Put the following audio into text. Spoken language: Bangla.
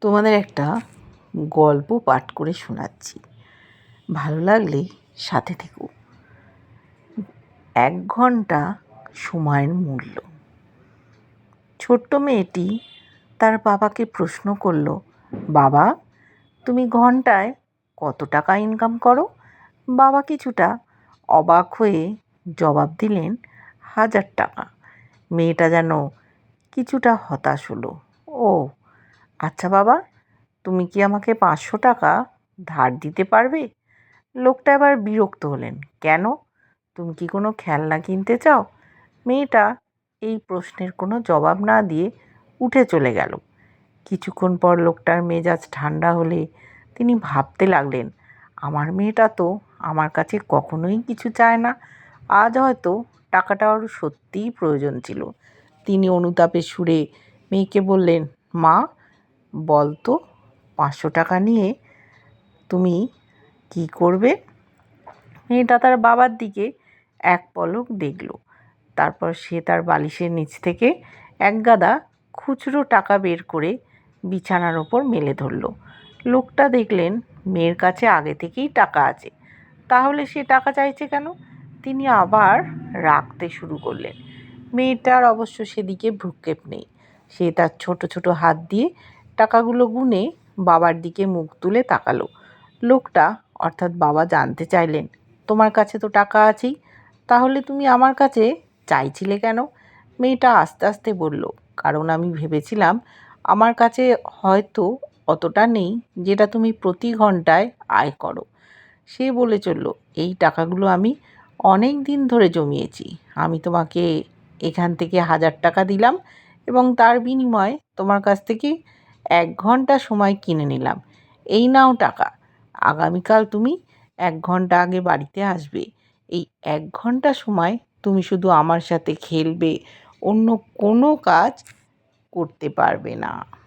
তোমাদের একটা গল্প পাঠ করে শোনাচ্ছি। ভালো লাগলে সাথে থেকো। এক ঘণ্টা সময়ের মূল্য। ছোট্ট মেয়েটি তার বাবাকে প্রশ্ন করল, বাবা, তুমি ঘন্টায় কত টাকা ইনকাম করো? বাবা কিছুটা অবাক হয়ে জবাব দিলেন, হাজার টাকা। মেয়েটা যেন কিছুটা হতাশ হলো। ও আচ্ছা বাবা, তুমি কি আমাকে পাঁচশো টাকা ধার দিতে পারবে? লোকটা এবার বিরক্ত হলেন। কেন? তুমি কি কোনো খেলনা কিনতে চাও? মেয়েটা এই প্রশ্নের কোনো জবাব না দিয়ে উঠে চলে গেল। কিছুক্ষণ পর লোকটার মেজাজ ঠান্ডা হলে তিনি ভাবতে লাগলেন, আমার মেয়েটা তো আমার কাছে কখনোই কিছু চায় না। আজ হয়তো টাকাটা ওর সত্যিই প্রয়োজন ছিল। তিনি অনুতাপের সুরে মেয়েকে বললেন, মা বল তো, পাঁচশো টাকা নিয়ে তুমি কি করবে? মেয়েটা তার বাবার দিকে এক পলক দেখল। তারপর সে তার বালিশের নিচ থেকে এক গাদা খুচরো টাকা বের করে বিছানার ওপর মেলে ধরল। লোকটা দেখলেন মেয়ের কাছে আগে থেকেই টাকা আছে। তাহলে সে টাকা চাইছে কেন? তিনি আবার রাখতে শুরু করলেন। মেয়েটার অবশ্য সেদিকে ভ্রুক্ষেপ নেই। সে তার ছোট ছোট হাত দিয়ে টাকাগুলো গুনে বাবার দিকে মুখ তুলে তাকালো। লোকটা, অর্থাৎ বাবা জানতে চাইলেন, তোমার কাছে তো টাকা আছেই, তাহলে তুমি আমার কাছে চাইছিলে কেন? মেয়েটা আস্তে আস্তে বলল, কারণ আমি ভেবেছিলাম আমার কাছে হয়তো অতটা নেই যেটা তুমি প্রতি ঘন্টায় আয় করো। সে বলে চলল, এই টাকাগুলো আমি অনেক দিন ধরে জমিয়েছি। আমি তোমাকে এখান থেকে হাজার টাকা দিলাম এবং তার বিনিময়ে তোমার কাছ থেকে এক ঘণ্টা সময় কিনে নিলাম। এই নাও টাকা। আগামীকাল তুমি এক ঘণ্টা আগে বাড়িতে আসবে। এই এক ঘণ্টা সময় তুমি শুধু আমার সাথে খেলবে, অন্য কোনো কাজ করতে পারবে না।